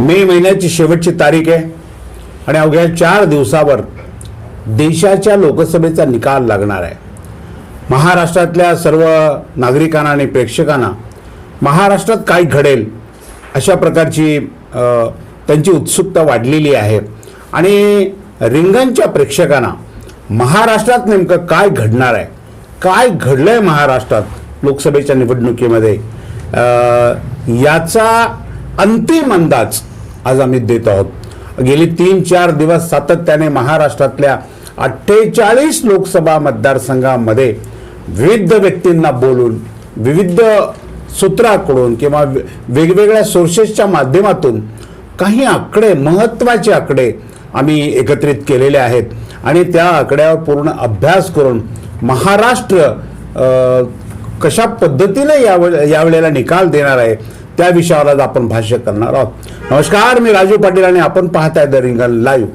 मे महिन्याची शेवटची तारीख आहे. आणि अवघ्या चार दिवसावर देशाच्या लोकसभेचा निकाल लागणार आहे. महाराष्ट्रातल्या सर्व नागरिकांना आणि प्रेक्षकांना महाराष्ट्रात काय घडेल अशा प्रकारची त्यांची उत्सुकता वाढलेली आहे. आणि रिंगणच्या प्रेक्षकांना महाराष्ट्रात नेमकं काय घडणार आहे? काय घडलं आहे महाराष्ट्रात लोकसभेच्या निवडणुकीमध्ये? याचा अंतिम अंदाज आज आम्ही देत आहोत. गेली तीन चार दिवस सातत्याने महाराष्ट्रातल्या अठ्ठेचाळीस लोकसभा मतदारसंघामध्ये विविध व्यक्तींना बोलून विविध सूत्राकडून किंवा वेगवेगळ्या सोर्सेसच्या माध्यमातून काही आकडे महत्त्वाचे आकडे आम्ही एकत्रित केलेले आहेत. आणि त्या आकड्यावर पूर्ण अभ्यास करून महाराष्ट्र कशा पद्धतीने यावे यावेळेला निकाल देणार आहे त्या विषयावर आज आपण भाष्य करणार आहोत. नमस्कार मी राजू पाटील आणि आपण पाहताय द रिंगल लाईव्ह.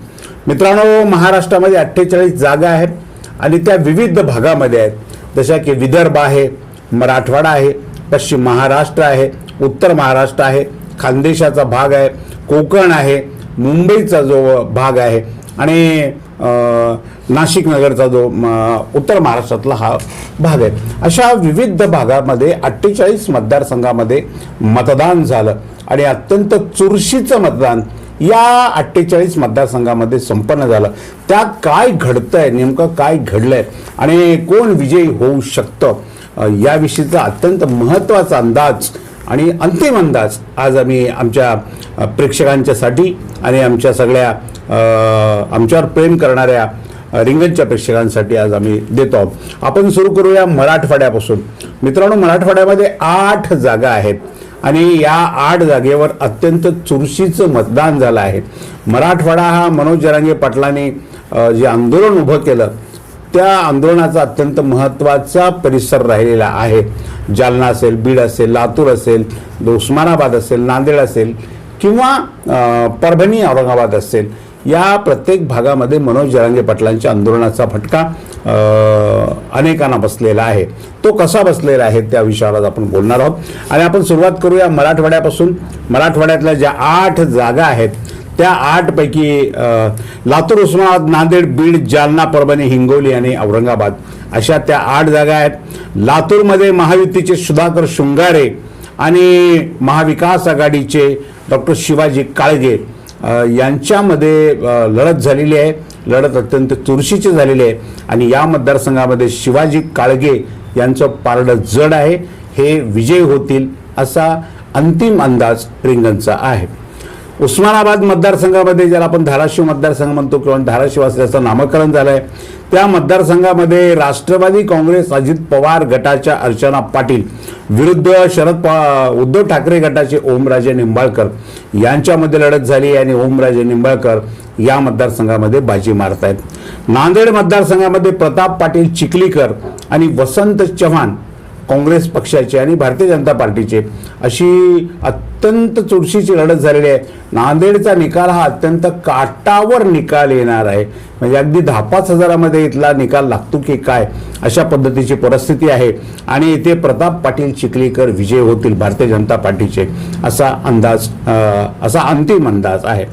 मित्रांनो महाराष्ट्रामध्ये अठ्ठेचाळीस जागा आहेत आणि त्या विविध भागामध्ये आहेत. जशा की विदर्भ आहे मराठवाडा आहे पश्चिम महाराष्ट्र आहे उत्तर महाराष्ट्र आहे खानदेशाचा भाग आहे कोकण आहे मुंबईचा जो भाग आहे आणि नाशिक नगरचा जो म, उत्तर महाराष्ट्रातला हा भाग आहे. अशा विविध भागामध्ये अठ्ठेचाळीस मतदारसंघामध्ये मतदान झालं आणि अत्यंत चुरशीचं मतदान या अठ्ठेचाळीस मतदारसंघामध्ये संपन्न झालं. त्यात काय घडतंय नेमकं काय घडलंय आणि कोण विजयी होऊ शकतं याविषयीचा अत्यंत महत्त्वाचा अंदाज आणि अंतिम अंदाज आज आम्ही आमच्या प्रेक्षकांच्यासाठी आणि आमच्या सगळ्या आमच्यावर प्रेम करणाऱ्या रिंगणच्या प्रेक्षकांसाठी आज आम्ही देतो. आहोत आपण सुरू करूया मराठवाड्यापासून. मित्रांनो मराठवाड्यामध्ये आठ जागा आहेत आणि या आठ जागेवर अत्यंत चुरशीचं मतदान झालं आहे. मराठवाडा हा मनोज जरांगे पाटलांनी जे आंदोलन उभं केलं त्या आंदोलनाचा अत्यंत महत्त्वाचा परिसर राहिलेला आहे. जालना असेल बीड असेल लातूर असेल उस्मानाबाद असेल नांदेड असेल किंवा परभणी औरंगाबाद असेल. या प्रत्येक भागामध्ये मनोज जरांगे पाटलांच्या आंदोलनाचा फटका अनेकांना बसलेला आहे. तो कसा बसलेला आहे त्या विषयावर आज आपण बोलणार आहोत. आणि आपण सुरुवात करूया मराठवाड्यापासून. मराठवाड्यातल्या ज्या आठ जागा आहेत त्या आठपैकी लातूर उस्मानाबाद नांदेड बीड जालना परभणी हिंगोली आणि औरंगाबाद अशा त्या आठ जागा आहेत. लातूरमध्ये महायुतीचे सुधाकर शृंगारे आणि महाविकास आघाडीचे डॉक्टर शिवाजी काळगे यांच्यामध्ये लढत झालेली आहे. लढत अत्यंत चुरशीची झालेली आहे. आणि या मतदारसंघामध्ये शिवाजी काळगे यांचं पारडं जड आहे. हे विजयी होतील असा अंतिम अंदाज रिंगणचा आहे. उस्मानाबाद मतदारसंघामध्ये ज्याला आपण धाराशिव मतदारसंघ म्हणतो किंवा धाराशिव असल्याचं नामकरण झालं आहे त्या मतदारसंघामध्ये राष्ट्रवादी काँग्रेस अजित पवार गटाच्या अर्चना पाटील विरुद्ध शरद पवा उद्धव ठाकरे गटाचे ओमराजे निंबाळकर यांच्यामध्ये लढत झाली आणि ओमराजे निंबाळकर या मतदारसंघामध्ये बाजी मारत आहेत नांदेड मतदारसंघामध्ये प्रताप पाटील चिखलीकर आणि वसंत चव्हाण काँग्रेस पक्षाचे आणि भारतीय जनता पार्टीचे अशी अत्यंत चुरशीची लढत झालेली आहे. नांदेडचा निकाल हा अत्यंत काटावर निकाल येणार आहे. म्हणजे अगदी दहा पाच हजारामध्ये इथला निकाल लागतो की काय अशा पद्धतीची परिस्थिती आहे. आणि इथे प्रताप पाटील चिखलीकर विजय होतील भारतीय जनता पार्टीचे असा अंदाज असा अंतिम अंदाज आहे.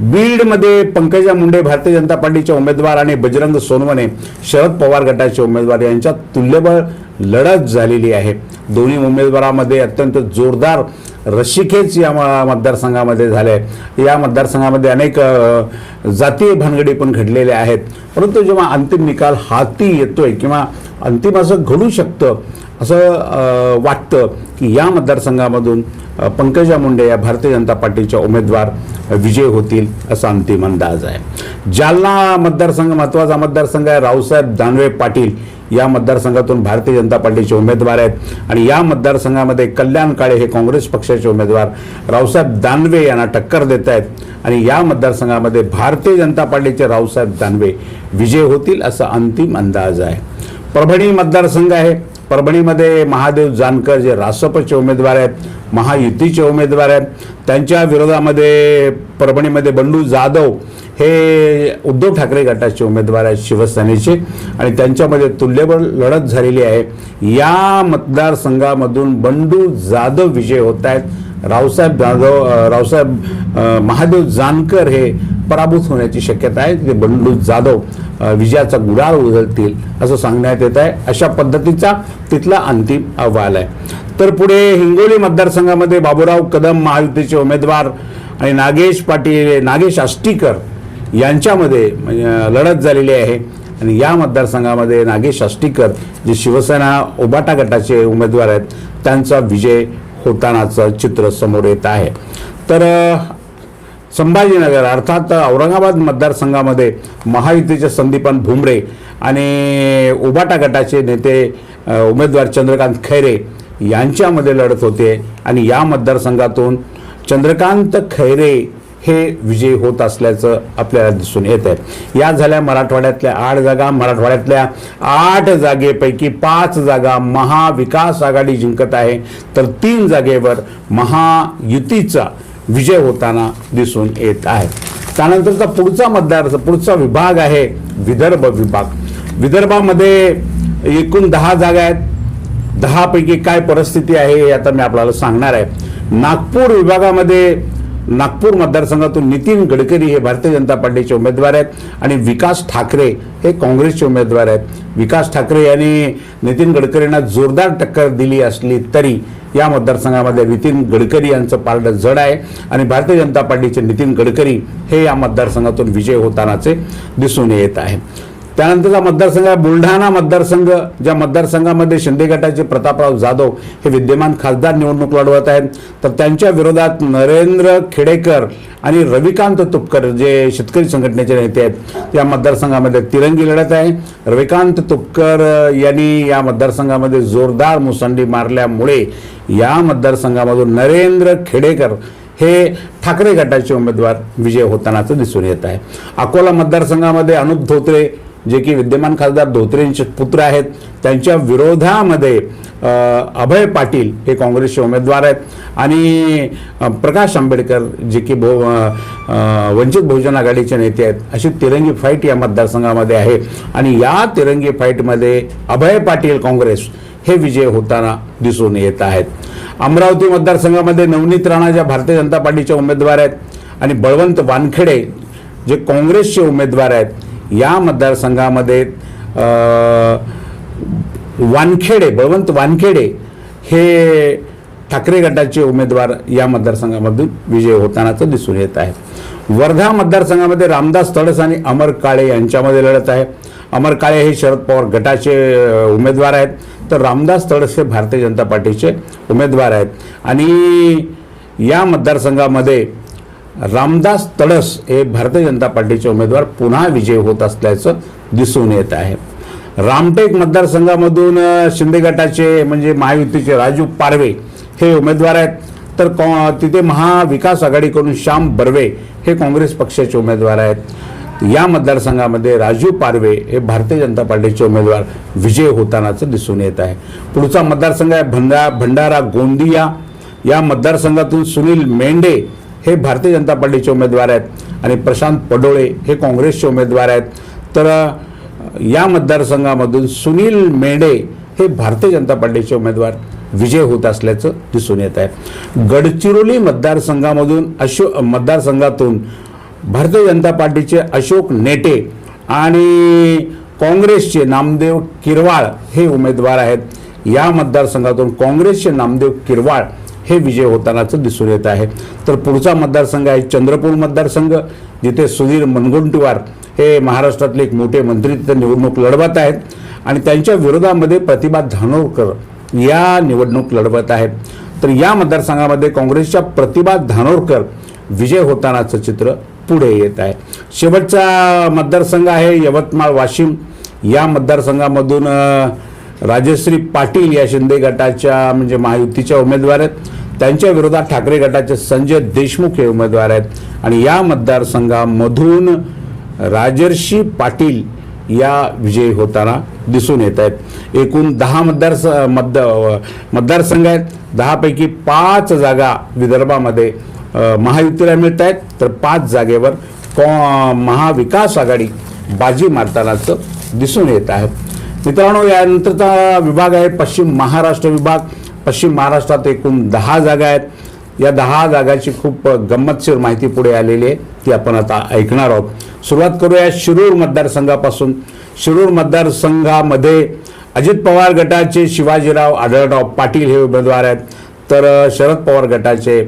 बीडमध्ये पंकजा मुंडे भारतीय जनता पार्टीचे उमेदवार आणि बजरंग सोनवणे शरद पवार गटाचे उमेदवार यांच्यात तुल्यबळ लढत झालेली आहे. दोन्ही उमेदवारामध्ये अत्यंत जोरदार रशिकेच या मतदारसंघामध्ये झाले या मतदारसंघामध्ये अनेक जातीय भानगडी पण घडलेल्या आहेत. परंतु जेव्हा अंतिम निकाल हाती येतोय किंवा अंतिम असं घडू शकतं असं वाटतं की या मतदारसंघामधून पंकजा मुंडे या भारतीय जनता पार्टीच्या उमेदवार विजय होतील असा अंतिम अंदाज आहे. जालना मतदारसंघ महत्त्वाचा मतदारसंघ आहे. रावसाहेब दानवे पाटील या मतदारसंघातून भारतीय जनता पार्टीचे उमेदवार आहेत. आणि या मतदारसंघामध्ये कल्याण काळे हे काँग्रेस पक्षाचे उमेदवार रावसाहेब दानवे यांना टक्कर देत आहेत. आणि या मतदारसंघामध्ये भारतीय जनता पार्टीचे रावसाहेब दानवे विजय होतील असा अंतिम अंदाज आहे. परभणी मतदारसंघ आहे. परभणीमध्ये महादेव जानकर जे रासपचे उमेदवार आहेत महायुतीचे उमेदवार आहेत. त्यांच्या विरोधामध्ये परभणीमध्ये बंडू जाधव हे उद्धव ठाकरे गटाचे उमेदवार आहेत शिवसेनेचे आणि त्यांच्यामध्ये तुल्यबळ लढत झालेली आहे. या मतदारसंघामधून बंडू जाधव विजय होत आहेत. रावसाहेब जाधव रावसाहेब महादेव जानकर हे पराभूत होण्याची शक्यता आहे. ते बंडू जाधव विजयाचा गुडाळ उधळतील असं सांगण्यात येत आहे. अशा पद्धतीचा तिथला अंतिम अहवाल आहे. तर पुढे हिंगोली मतदारसंघामध्ये बाबूराव कदम महायुतीचे उमेदवार आणि नागेश पाटील नागेश आष्टीकर यांच्यामध्ये म्हणजे, लढत झालेली आहे. आणि या मतदारसंघामध्ये नागेश आष्टीकर जे शिवसेना उबाटा गटाचे उमेदवार आहेत त्यांचा विजय होतानाचं चित्र समोर येत आहे. तर संभाजीनगर अर्थात औरंगाबाद मतदारसंघामध्ये महायुतीचे संदीपान भुमरे आणि उबाटा गटाचे नेते उमेदवार चंद्रकांत खैरे यांच्यामध्ये लढत होते. आणि या मतदारसंघातून चंद्रकांत खैरे हे विजयी होत असल्याचं आपल्याला दिसून येत आहे या झाल्या मराठवाड्यातल्या आठ जागा मराठवाड्यातल्या आठ जागेपैकी पाच जागा महाविकास आघाडी जिंकत आहे. तर तीन जागेवर महायुतीचा विजय होताना दिसून येत आहे. त्यानंतरचा पुढचा मतदार पुढचा विभाग आहे विदर्भ विभाग. विदर्भामध्ये एकूण दहा जागा आहेत. दहापैकी काय परिस्थिती आहे हे आता मी आपल्याला सांगणार आहे. नागपूर विभागामध्ये नागपूर मतदारसंघातून नितीन गडकरी हे भारतीय जनता पार्टीचे उमेदवार आहेत आणि विकास ठाकरे हे काँग्रेसचे उमेदवार आहेत. विकास ठाकरे यांनी नितीन गडकरींना जोरदार टक्कर दिली असली तरी या मतदारसंघामध्ये नितीन गडकरी यांचं पारडं जड आहे आणि भारतीय जनता पार्टीचे नितीन गडकरी हे या मतदारसंघातून विजय होतानाचे दिसून येत आहे. त्यानंतरचा मतदारसंघ आहे बुलढाणा मतदारसंघ ज्या मतदारसंघामध्ये शिंदे गटाचे प्रतापराव जाधव हे विद्यमान खासदार निवडणूक लढवत आहेत तर त्यांच्या विरोधात नरेंद्र खेडेकर आणि रविकांत तुपकर जे शेतकरी संघटनेचे नेते आहेत या मतदारसंघामध्ये तिरंगी लढत आहे. रविकांत तुपकर यांनी या मतदारसंघामध्ये जोरदार मुसंडी मारल्यामुळे या मतदारसंघामधून नरेंद्र खेडेकर हे ठाकरे गटाचे उमेदवार विजय होतानाचं दिसून येत आहे. अकोला मतदारसंघामध्ये अनुप धोत्रे जे की विद्यमान खासदार धोत्रेंचे पुत्र आहेत त्यांच्या विरोधामध्ये अभय पाटील हे काँग्रेसचे उमेदवार आहेत. आणि प्रकाश आंबेडकर जे की भो वंचित बहुजन आघाडीचे नेते आहेत अशी तिरंगी फाईट या मतदारसंघामध्ये आहे. आणि या तिरंगी फाईटमध्ये अभय पाटील काँग्रेस हे विजय होताना दिसून येत आहेत. अमरावती मतदारसंघामध्ये नवनीत राणा ज्या भारतीय जनता पार्टीचे उमेदवार आहेत आणि बळवंत वानखेडे जे काँग्रेसचे उमेदवार आहेत या मतदारसंघामध्ये वानखेडे बळवंत वानखेडे हे ठाकरे गटाचे उमेदवार या मतदारसंघामधून विजय होतानाचं दिसून येत आहे. वर्धा मतदारसंघामध्ये रामदास तडस आणि अमर काळे यांच्यामध्ये लढत आहे. अमर काळे हे शरद पवार गटाचे उमेदवार आहेत. तर रामदास तडस हे भारतीय जनता पार्टीचे उमेदवार आहेत. आणि या मतदारसंघामध्ये रामदास तडस हे भारतीय जनता पार्टीचे उमेदवार पुन्हा विजय होत असल्याचं दिसून येत आहे. रामटेक मतदारसंघामधून शिंदे गटाचे म्हणजे महायुतीचे राजू पारवे हे उमेदवार आहेत. तर कॉ तिथे महाविकास आघाडीकडून श्याम बर्वे हे काँग्रेस पक्षाचे उमेदवार आहेत. या मतदारसंघामध्ये राजू पारवे हे भारतीय जनता पार्टीचे उमेदवार विजय होतानाचं दिसून येत आहे. पुढचा मतदारसंघ आहे भंडा भंडारा गोंदिया. या मतदारसंघातून सुनील मेंढे हे भारतीय जनता पार्टीचे उमेदवार आहेत आणि प्रशांत पडोळे हे काँग्रेसचे उमेदवार आहेत. तर या मतदारसंघामधून सुनील मेंढे हे भारतीय जनता पार्टीचे उमेदवार विजय होत असल्याचं दिसून येत आहे. गडचिरोली मतदारसंघामधून अशो मतदारसंघातून भारतीय जनता पार्टीचे अशोक नेटे आणि काँग्रेसचे नामदेव किरवाळ हे उमेदवार आहेत. या मतदारसंघातून काँग्रेसचे नामदेव किरवाळ हे विजय होतानाचं दिसून येत आहे. तर पुढचा मतदारसंघ आहे चंद्रपूर मतदारसंघ जिथे सुधीर मुनगंटीवार हे महाराष्ट्रातले एक मोठे मंत्री तिथे निवडणूक लढवत आहेत. आणि त्यांच्या विरोधामध्ये प्रतिभा धानोरकर या निवडणूक लढवत आहेत. तर या मतदारसंघामध्ये काँग्रेसच्या प्रतिभा धानोरकर विजय होतानाचं चित्र पुढे येत आहे. शेवटचा मतदारसंघ आहे यवतमाळ वाशिम. या मतदारसंघामधून राजश्री पाटील या शिंदे गटाच्या म्हणजे महायुतीच्या उमेदवार आहेत. त्यांच्या विरोधात ठाकरे गटाचे संजय देशमुख हे उमेदवार आहेत. आणि या मतदारसंघामधून राजर्षी पाटील या विजयी होताना दिसून येत आहेत. एकूण दहा मतदार मतद मतदारसंघ आहेत. दहापैकी पाच जागा विदर्भामध्ये महायुतीला मिळत आहेत. तर पाच जागेवर कॉ महाविकास आघाडी बाजी मारतानाचं दिसून येत आहे. मित्रांनो यानंतरचा विभाग आहे पश्चिम महाराष्ट्र विभाग. पश्चिम महाराष्ट्रात एकूण दहा जागा आहेत. या दहा जागाची खूप गंमतशीर माहिती पुढे आलेली आहे ती आपण आता ऐकणार आहोत. सुरुवात करूया शिरूर मतदारसंघापासून. शिरूर मतदारसंघामध्ये अजित पवार गटाचे शिवाजीराव आढळराव पाटील हे उमेदवार आहेत. तर शरद पवार गटाचे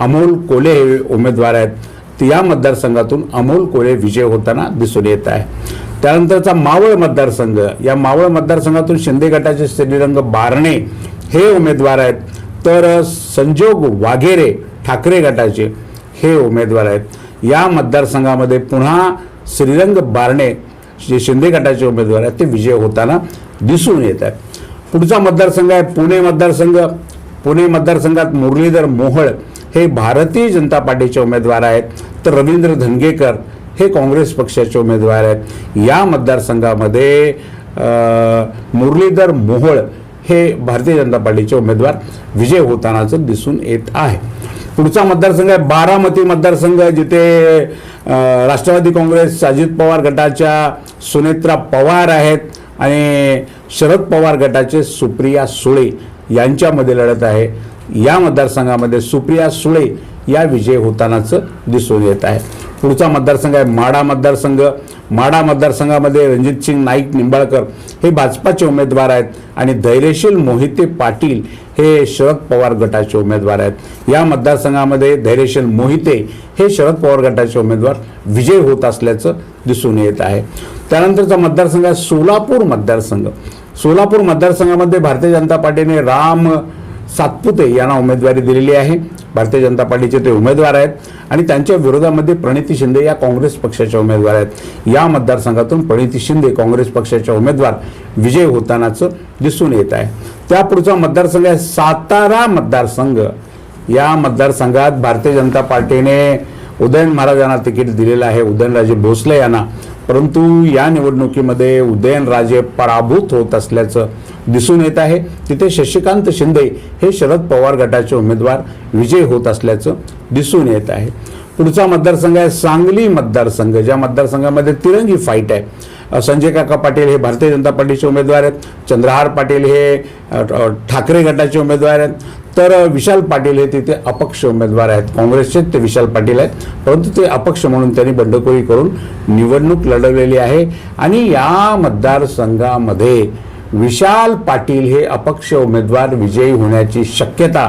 अमोल कोले हे उमेदवार आहेत. या मतदारसंघातून अमोल कोले विजय होताना दिसून येत आहे. त्यानंतरचा मावळ मतदारसंघ या मावळ मतदारसंघातून शिंदे गटाचे श्रीरंग बारणे हे उमेदवार आहेत. तर संजोग वाघेरे ठाकरे गटाचे हे उमेदवार आहेत. या मतदारसंघामध्ये पुन्हा श्रीरंग बारणे जे शिंदे गटाचे उमेदवार आहेत ते विजय होताना दिसून येत आहेत. पुढचा मतदारसंघ आहे पुणे मतदारसंघ. पुणे मतदारसंघात मुरलीधर मोहळ हे भारतीय जनता पार्टीचे उमेदवार आहेत. तर रवींद्र धनगेकर हे काँग्रेस पक्षाचे उमेदवार आहेत. या मतदारसंघामध्ये मुरलीधर मोहोळ हे भारतीय जनता पार्टीचे उमेदवार विजय होतानाचं दिसून येत आहे. पुढचा मतदारसंघ आहे बारामती मतदारसंघ जिथे राष्ट्रवादी काँग्रेस अजित पवार गटाच्या सुनेत्रा पवार आहेत आणि शरद पवार गटाचे सुप्रिया सुळे यांच्यामध्ये लढत आहे. या मतदारसंघामध्ये सुप्रिया सुळे या विजय होतानाचं दिसून येत आहे. पुढचा मतदारसंघ आहे माडा मतदारसंघ. माडा मतदारसंघामध्ये रणजितसिंग नाईक निंबाळकर हे भाजपाचे उमेदवार आहेत आणि धैर्यशील मोहिते पाटील हे शरद पवार गटाचे उमेदवार आहेत. या मतदारसंघामध्ये धैर्यशील मोहिते हे शरद पवार गटाचे उमेदवार विजय होत असल्याचं दिसून येत आहे. त्यानंतरचा मतदारसंघ आहे सोलापूर मतदारसंघ. सोलापूर मतदारसंघामध्ये भारतीय जनता पार्टीने राम सातपुते यांना उमेदवारी दिलेली आहे. भारतीय जनता पार्टीचे ते उमेदवार आहेत आणि त्यांच्या विरोधामध्ये प्रणिती शिंदे या काँग्रेस पक्षाच्या उमेदवार आहेत. या मतदारसंघातून प्रणिती शिंदे काँग्रेस पक्षाच्या उमेदवार विजय होतानाचं दिसून येत आहे. त्यापुढचा मतदारसंघ आहे सातारा मतदारसंघ. या मतदारसंघात भारतीय जनता पार्टीने उदयन महाराजांना तिकीट दिलेलं आहे. उदयनराजे भोसले यांना परंतु या निवडणुकीमध्ये उदयनराजे पराभूत होत असल्याचं दिसून येत आहे. तिथे शशिकांत शिंदे हे शरद पवार गटाचे उमेदवार विजय होत असल्याचं दिसून येत आहे. पुढचा मतदारसंघ आहे सांगली मतदारसंघ ज्या मतदारसंघामध्ये तिरंगी फाईट आहे. संजय काका पाटील हे भारतीय जनता पार्टीचे उमेदवार आहेत. चंद्रहार पाटील हे ठाकरे गटाचे उमेदवार आहेत. तर विशाल पाटील हे तिथे अपक्ष उमेदवार आहेत. काँग्रेसचे ते विशाल पाटील आहेत. परंतु ते अपक्ष म्हणून त्यांनी बंडखोरी करून निवडणूक लढवलेली आहे. आणि या मतदारसंघामध्ये विशाल पाटील हे अपक्ष उमेदवार विजयी होण्याची शक्यता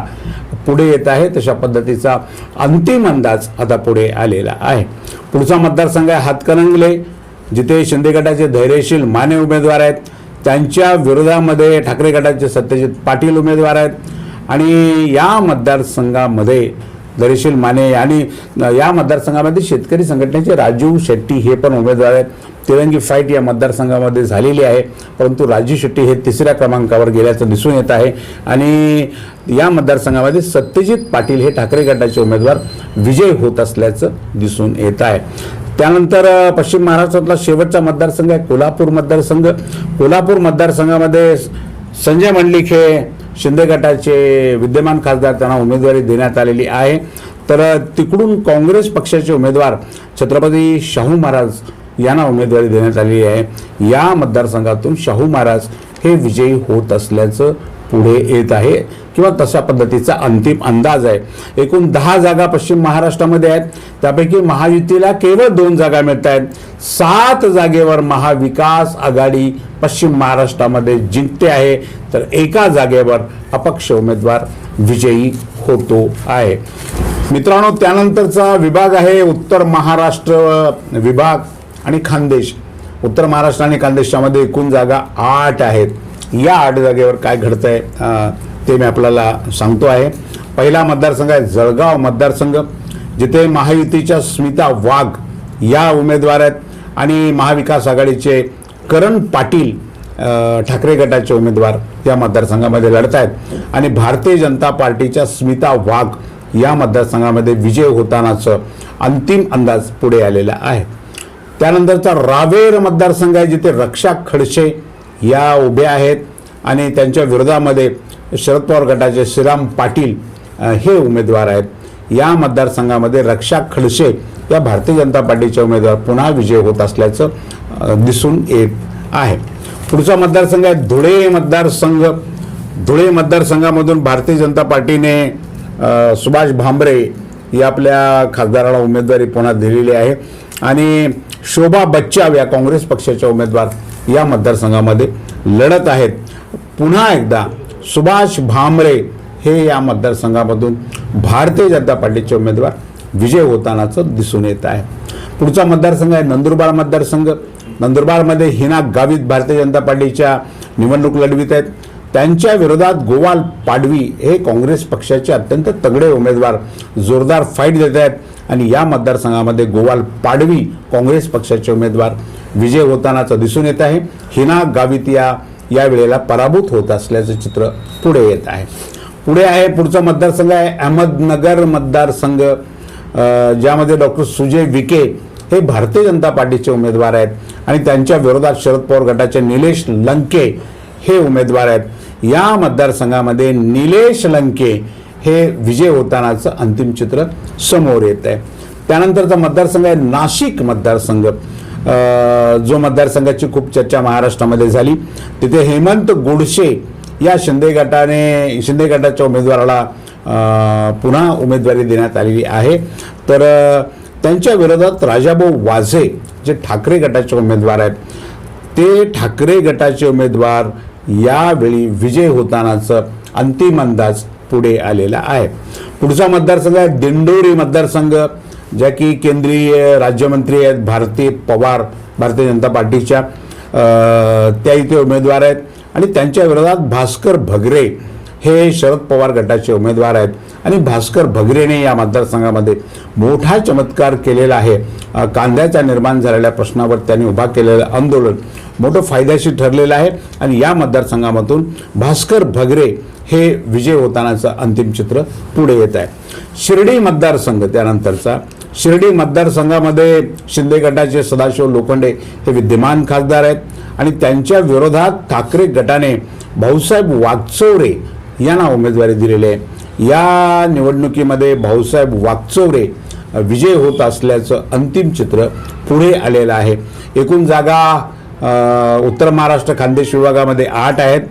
पुढे येत आहे. तशा पद्धतीचा अंतिम अंदाज आता पुढे आलेला आहे. पुढचा मतदारसंघ आहे हातकणंगले जिथे शिंदे गटाचे धैर्यशील माने उमेदवार आहेत. त्यांच्या विरोधामध्ये ठाकरे गटाचे सत्यजित पाटील उमेदवार आहेत. आणि या मतदारसंघामध्ये दरेशील माने आणि या मतदारसंघामध्ये शेतकरी संघटनेचे राजीव शेट्टी हे पण उमेदवार आहेत. तिरंगी फाईट या मतदारसंघामध्ये झालेली आहे. परंतु राजू शेट्टी हे तिसऱ्या क्रमांकावर गेल्याचं दिसून येत आहे. आणि या मतदारसंघामध्ये सत्यजित पाटील हे ठाकरे गटाचे उमेदवार विजय होत असल्याचं दिसून येत आहे. त्यानंतर पश्चिम महाराष्ट्रातला शेवटचा मतदारसंघ आहे कोल्हापूर मतदारसंघ. कोल्हापूर मतदारसंघामध्ये संजय मंडलिक हे शिंदे गटाचे विद्यमान खासदार त्यांना उमेदवारी देण्यात आलेली आहे. तर तिकडून काँग्रेस पक्षाचे उमेदवार छत्रपती शाहू महाराज यांना उमेदवारी देण्यात आलेली आहे. या मतदारसंघातून शाहू महाराज हे विजयी होत असल्याचं पुढे येत आहे. किंवा तशा पद्धतीचा अंतिम अंदाज आहे. एकूण दहा जागा पश्चिम महाराष्ट्रामध्ये आहेत. त्यापैकी महायुतीला केवळ दोन जागा मिळत आहेत. सात जागेवर महाविकास आघाडी पश्चिम महाराष्ट्रामध्ये जिंकते आहे. तर एका जागेवर अपक्ष उमेदवार विजयी होतो आहे. मित्रांनो त्यानंतरचा विभाग आहे उत्तर महाराष्ट्र विभाग आणि खानदेश. उत्तर महाराष्ट्र आणि खानदेशामध्ये एकूण जागा आठ आहेत. या आठ जागेवर काय घडतंय ते मी आपल्याला सांगतो आहे. पहिला मतदारसंघ आहे जळगाव मतदारसंघ जिथे महायुतीच्या स्मिता वाघ या उमेदवार आहेत आणि महाविकास आघाडीचे करण पाटील ठाकरे गटाचे उमेदवार या मतदारसंघामध्ये लढत आहेत. आणि भारतीय जनता पार्टीच्या स्मिता वाघ या मतदारसंघामध्ये विजय होतानाचं अंतिम अंदाज पुढे आलेला आहे. त्यानंतरचा रावेर मतदारसंघ आहे जिथे रक्षा खडसे या उभ्या आहेत. आणि त्यांच्या विरोधामध्ये शरद पवार गटाचे श्रीराम पाटील हे उमेदवार आहेत. या मतदारसंघामध्ये रक्षा खडसे या भारतीय जनता पार्टीचे उमेदवार पुन्हा विजय होत असल्याचं दिसून येत आहे. पुढचा मतदारसंघ आहे धुळे मतदारसंघ. धुळे मतदारसंघामधून भारतीय जनता पार्टीने सुभाष भांबरे या आपल्या खासदाराला उमेदवारी पुन्हा दिलेली आहे. आणि शोभा बच्चाव या काँग्रेस पक्षाच्या उमेदवार या मतदारसंघामध्ये लढत आहेत. पुन्हा एकदा सुभाष भामरे हे या मतदारसंघामधून भारतीय जनता पार्टीचे उमेदवार विजय होतानाचं दिसून येत आहे. पुढचा मतदारसंघ आहे नंदुरबार मतदारसंघ. नंदुरबारमध्ये हिना गावित भारतीय जनता पार्टीच्या निवडणूक लढवित आहेत. त्यांच्या विरोधात गोवाल पाडवी हे काँग्रेस पक्षाचे अत्यंत तगडे उमेदवार जोरदार फाईट देत आहेत. आणि या मतदारसंघामध्ये गोवाल पाडवी काँग्रेस पक्षाचे उमेदवार विजय होतानाचं दिसून येत आहे. हिना गावित या यावेळेला पराभूत होत असल्याचं चित्र पुढे येत आहे. पुढे आहे पुढचा मतदारसंघ आहे अहमदनगर मतदारसंघ. ज्यामध्ये डॉक्टर सुजय विखे हे भारतीय जनता पार्टीचे उमेदवार आहेत आणि त्यांच्या विरोधात शरद पवार गटाचे निलेश लंके हे उमेदवार आहेत. या मतदारसंघामध्ये निलेश लंके हे विजय होतानाचं अंतिम चित्र समोर येत आहे. त्यानंतरचा मतदारसंघ आहे नाशिक मतदारसंघ. जो मतदारसंघाची खूप चर्चा महाराष्ट्रामध्ये झाली तिथे हेमंत गोडसे या शिंदे गटाने शिंदे गटाच्या उमेदवाराला पुन्हा उमेदवारी देण्यात आलेली आहे. तर त्यांच्या विरोधात राजाभाऊ वाझे जे ठाकरे गटाचे उमेदवार आहेत ते ठाकरे गटाचे उमेदवार यावेळी विजय होतानाचं अंतिम अंदाज पुढे आलेला आहे. पुढचा मतदारसंघ आहे दिंडोरी मतदारसंघ. ज्या की केंद्रीय राज्यमंत्री आहेत भारती पवार भारतीय जनता पार्टीच्या त्या इथे उमेदवार आहेत. आणि त्यांच्या विरोधात भास्कर भगरे हे शरद पवार गटाचे उमेदवार आहेत. आणि भास्कर भगरेने या मतदारसंघामध्ये मोठा चमत्कार केलेला आहे. कांद्याचा निर्माण झालेल्या प्रश्नावर त्यांनी उभा केलेलं आंदोलन. मोठं फायद्याशी ठरलेलं आहे. आणि या मतदारसंघामधून भास्कर भगरे हे विजय होतानाचं अंतिम चित्र पुढे येत आहे. शिर्डी मतदारसंघ त्यानंतरचा. शिर्डी मतदारसंघामध्ये शिंदे गटाचे सदाशिव लोखंडे हे विद्यमान खासदार आहेत. आणि त्यांच्या विरोधात ठाकरे गटाने भाऊसाहेब वागचौरे यांना उमेदवारी दिलेली आहे. या निवडणुकीमध्ये भाऊसाहेब वागचौरे विजय होत असल्याचं अंतिम चित्र पुढे आलेलं आहे. एकूण जागा उत्तर महाराष्ट्र खानदेश विभागामध्ये आठ आहेत.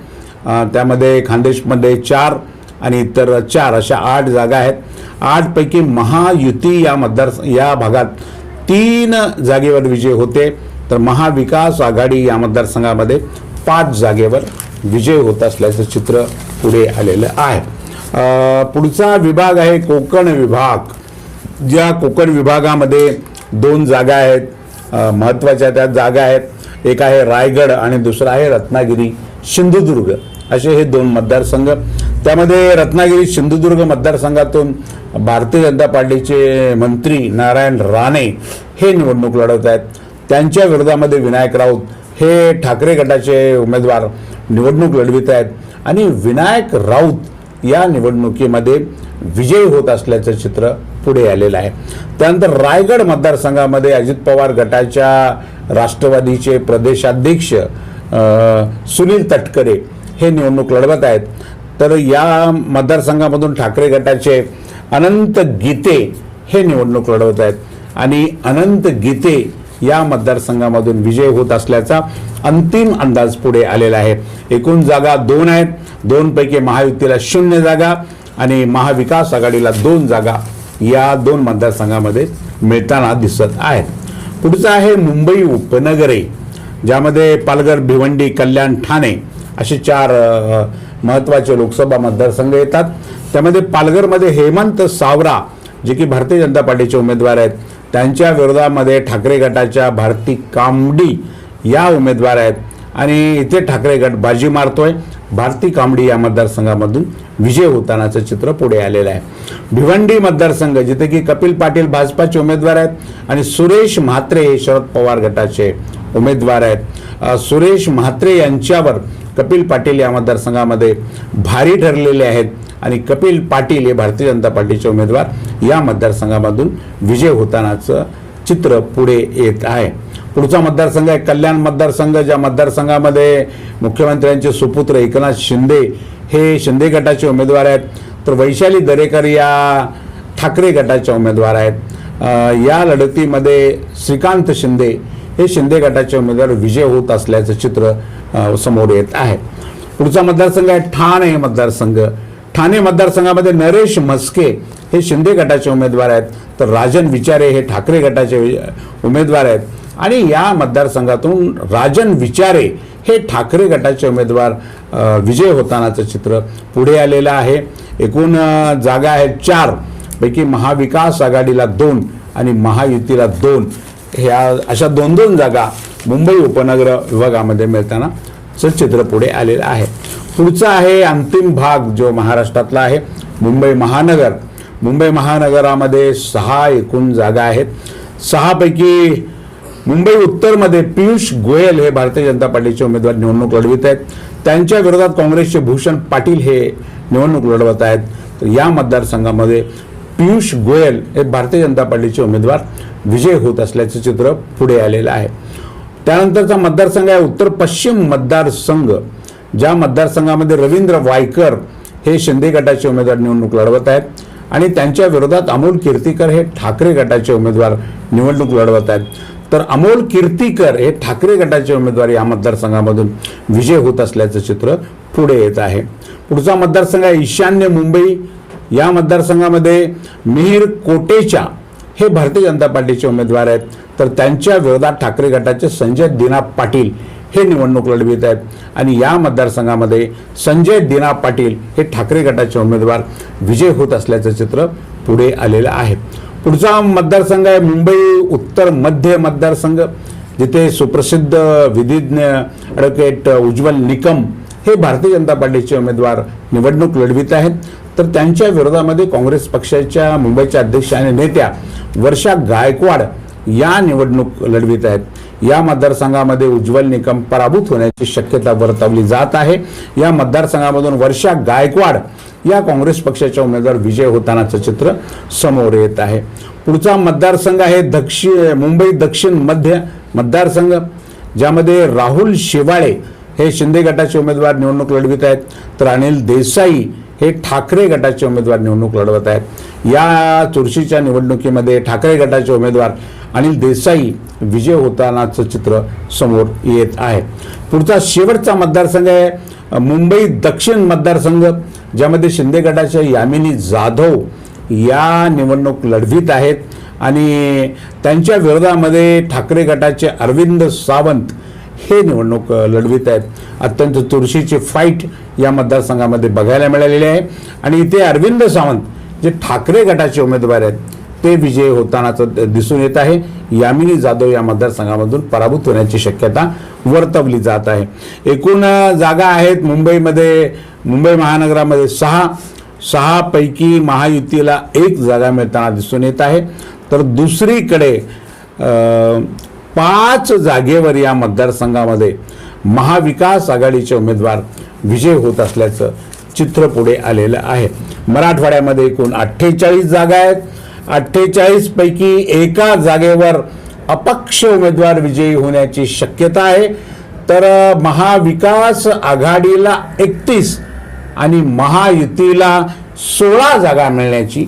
त्यामध्ये खानदेशमध्ये चार आणि इतर चार अशा आठ जागा आहेत. आठपैकी महायुती या मतदार या भागात तीन जागेवर विजय होते. तर महाविकास आघाडी या मतदारसंघामध्ये पाच जागेवर विजय होत असल्याचं चित्र पुढे आलेलं आहे. पुढचा विभाग आहे कोकण विभाग. ज्या कोकण विभागामध्ये दोन जागा आहेत. महत्त्वाच्या त्या जागा आहेत. एक आहे रायगड आणि दुसरा आहे रत्नागिरी सिंधुदुर्ग. असे हे दोन मतदारसंघ. त्यामध्ये रत्नागिरी सिंधुदुर्ग मतदारसंघातून भारतीय जनता पार्टीचे मंत्री नारायण राणे हे निवडणूक लढवत आहेत. त्यांच्या विरोधामध्ये विनायक राऊत हे ठाकरे गटाचे उमेदवार निवडणूक लढवित आहेत. आणि विनायक राऊत या निवडणुकीमध्ये विजयी होत असल्याचं चित्र पुढे आलेलं आहे. त्यानंतर रायगड मतदारसंघामध्ये अजित पवार गटाच्या राष्ट्रवादीचे प्रदेशाध्यक्ष सुनील तटकरे हे निवडणूक लढवत आहेत. तर या मतदारसंघामधून ठाकरे गटाचे अनंत गीते हे निवडणूक लढवत आहेत. आणि अनंत गीते या मतदारसंघामधून विजय होत असल्याचा अंतिम अंदाज पुढे आलेला आहे. एकूण जागा दोन आहेत. दोनपैकी महायुतीला शून्य जागा आणि महाविकास आघाडीला दोन जागा या दोन मतदारसंघामध्ये मिळताना दिसत आहेत. पुढचं आहे मुंबई उपनगरे ज्यामध्ये पालघर भिवंडी कल्याण ठाणे असे चार महत्त्वाचे लोकसभा मतदारसंघ येतात. त्यामध्ये पालघरमध्ये हेमंत सावरा जे की भारतीय जनता पार्टीचे उमेदवार आहेत त्यांच्या विरोधामध्ये ठाकरे गटाच्या भारती कामडी या उमेदवार आहेत. आणि इथे ठाकरे गट बाजी मारतोय. भारती कामडी या मतदारसंघामधून विजय होतानाचं चित्र पुढे आलेलं आहे. भिवंडी मतदारसंघ जिथे की कपिल पाटील भाजपाचे उमेदवार आहेत आणि सुरेश म्हात्रे हे शरद पवार गटाचे उमेदवार आहेत. सुरेश म्हात्रे यांच्यावर कपिल पाटील या मतदारसंघामध्ये भारी ठरलेले आहेत आणि कपिल पाटील हे भारतीय जनता पार्टीचे उमेदवार या मतदारसंघामधून विजय होतानाचं चित्र पुढे येत आहे. पुढचा मतदारसंघ आहे कल्याण मतदारसंघ ज्या मतदारसंघामध्ये मुख्यमंत्र्यांचे सुपुत्र एकनाथ शिंदे हे शिंदे गटाचे उमेदवार आहेत. तर वैशाली दरेकर या ठाकरे गटाच्या उमेदवार आहेत. या लढतीमध्ये श्रीकांत शिंदे हे शिंदे गटाचे उमेदवार विजय होत असल्याचं चित्र समोर येत आहे. पुढचा मतदारसंघ आहे ठाणे मतदारसंघ. ठाणे मतदारसंघामध्ये नरेश म्हस्के हे शिंदे गटाचे उमेदवार आहेत तर राजन विचारे हे ठाकरे गटाचे उमेदवार आहेत. आणि या मतदारसंघातून राजन विचारे हे ठाकरे गटाचे उमेदवार विजय होतानाचं चित्र पुढे आलेलं आहे. एकूण जागा आहेत चार. पैकी महाविकास आघाडीला दोन आणि महायुतीला दोन. ह्या अशा दोन दोन जागा मुंबई उपनगर विभागामध्ये मिळताना चं चित्र पुढे आलेलं आहे. पुढचा आहे अंतिम भाग जो महाराष्ट्रातला आहे. मुंबई महानगर. मुंबई महानगरामध्ये सहा एकूण जागा आहेत. सहापैकी मुंबई उत्तरमध्ये पियुष गोयल हे भारतीय जनता पार्टीचे उमेदवार निवडणूक लढवित आहेत. त्यांच्या विरोधात काँग्रेसचे भूषण पाटील हे निवडणूक लढवत आहेत. तर या मतदारसंघामध्ये पियुष गोयल हे भारतीय जनता पार्टीचे उमेदवार. विजय होत असल्याचं चित्र पुढे आलेलं आहे. त्यानंतरचा मतदारसंघ आहे उत्तर पश्चिम मतदारसंघ ज्या मतदारसंघामध्ये रवींद्र वायकर हे शिंदे गटाचे उमेदवार निवडणूक लढवत आहेत आणि त्यांच्या विरोधात अमोल कीर्तीकर हे ठाकरे गटाचे उमेदवार निवडणूक लढवत आहेत. तर अमोल कीर्तीकर हे ठाकरे गटाचे उमेदवार या मतदारसंघामधून विजय होत असल्याचं चित्र पुढे येत आहे. पुढचा मतदारसंघ आहे ईशान्य मुंबई. या मतदारसंघामध्ये मिहीर कोटेचा हे भारतीय जनता पार्टीचे उमेदवार आहेत. तर त्यांच्या विरोधात ठाकरे गटाचे संजय दिना पाटील हे निवडणूक लढवित आहेत. आणि या मतदारसंघामध्ये संजय दिना पाटील हे ठाकरे गटाचे उमेदवार विजय होत असल्याचं चित्र पुढे आलेलं आहे. पुढचा मतदारसंघ आहे मुंबई उत्तर मध्य मतदारसंघ जिथे सुप्रसिद्ध विधिज्ञ ॲडव्होकेट उज्ज्वल निकम हे भारतीय जनता पार्टीचे उमेदवार निवडणूक लढवित आहेत. तर त्यांच्या विरोधामध्ये काँग्रेस पक्षाच्या मुंबईच्या अध्यक्ष आणि नेत्या वर्षा गायकवाड या निवडणूक लढवित आहेत. या मतदारसंघामध्ये उज्ज्वल निकम पराभूत होण्याची शक्यता वर्तवली जात आहे. या मतदारसंघामधून वर्षा गायकवाड या काँग्रेस पक्षाच्या उमेदवार विजय होतानाचं चित्र समोर येत आहे. पुढचा मतदारसंघ आहे दक्षिण मुंबई दक्षिण मध्य मतदारसंघ ज्यामध्ये राहुल शेवाळे हे शिंदे गटाचे उमेदवार निवडणूक लढवित आहेत. तर अनिल देसाई हे ठाकरे गटाचे उमेदवार निवडणूक लढवत आहेत. या चुरशीच्या निवडणुकीमध्ये ठाकरे गटाचे उमेदवार अनिल देसाई विजय होतानाचं चित्र समोर येत आहे. पुढचा शेवटचा मतदारसंघ आहे मुंबई दक्षिण मतदारसंघ ज्यामध्ये शिंदे गटाच्या यामिनी जाधव या निवडणूक लढवीत आहेत. आणि त्यांच्या विरोधामध्ये ठाकरे गटाचे अरविंद सावंत हे निवडणूक लढवित आहेत. अत्यंत चुरशीची फाईट या मतदारसंघामध्ये बघायला मिळालेली आहे. आणि इथे अरविंद सावंत जे ठाकरे गटाचे उमेदवार आहेत ते विजय होतानाचं दिसून येत आहे. यामिनी जाधव या मतदारसंघामधून पराभूत होण्याची शक्यता वर्तवली जात आहे. एकूण जागा आहेत मुंबईमध्ये मुंबई महानगरामध्ये सहा. सहापैकी महायुतीला एक जागा मिळताना दिसून येत आहे. तर दुसरीकडे पाच जागेवर या मतदारसंघामध्ये महाविकास आघाडीचे उमेदवार विजय होत असल्याचं चित्र पुढे आलेलं आहे. मराठवाड्यामध्ये एकूण अठ्ठेचाळीस जागा आहेत. अठ्ठेचाळीसपैकी एका जागेवर अपक्ष उमेदवार विजयी होण्याची शक्यता आहे. तर महाविकास आघाडीला एकतीस आणि महायुतीला सोळा जागा मिळण्याची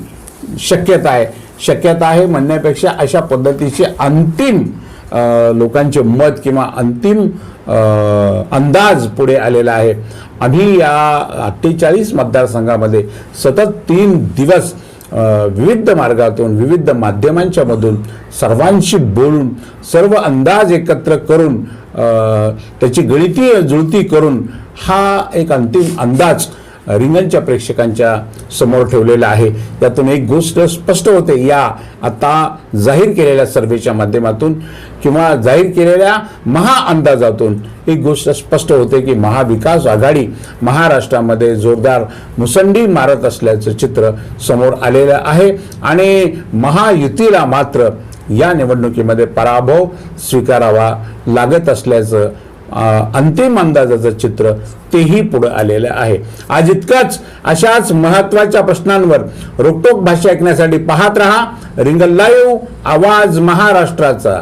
शक्यता आहे. शक्यता आहे म्हणण्यापेक्षा अशा पद्धतीचे अंतिम लोकांचे मत किंवा अंतिम अंदाज पुढे आलेला आहे. आम्ही या अठ्ठेचाळीस मतदारसंघामध्ये सतत तीन दिवस विविध मार्गातून विविध माध्यमांच्या मधून सर्वांशी बोलून सर्व अंदाज एकत्र करून त्याची गणितीय जुळती करून हा एक अंतिम अंदाज रिंगणच्या प्रेक्षकांच्या समोर ठेवलेलं आहे. त्यातून एक गोष्ट स्पष्ट होते. या आता जाहीर केलेल्या सर्वेच्या माध्यमातून किंवा जाहीर केलेल्या महाअंदाजातून एक गोष्ट स्पष्ट होते की महाविकास आघाडी महाराष्ट्रामध्ये जोरदार मुसंडी मारत असल्याचं चित्र समोर आलेलं आहे. आणि महायुतीला मात्र या निवडणुकीमध्ये पराभव स्वीकारावा लागत असल्याचं अंतिम अंदाजाचं चित्र तेही पुढे आलेलं आहे. आज इतकंच अशाच महत्त्वाच्या प्रश्नांवर रोकटोक भाषा ऐकण्यासाठी पाहत रहा. रिंगल लाईव्ह आवाज महाराष्ट्राचा.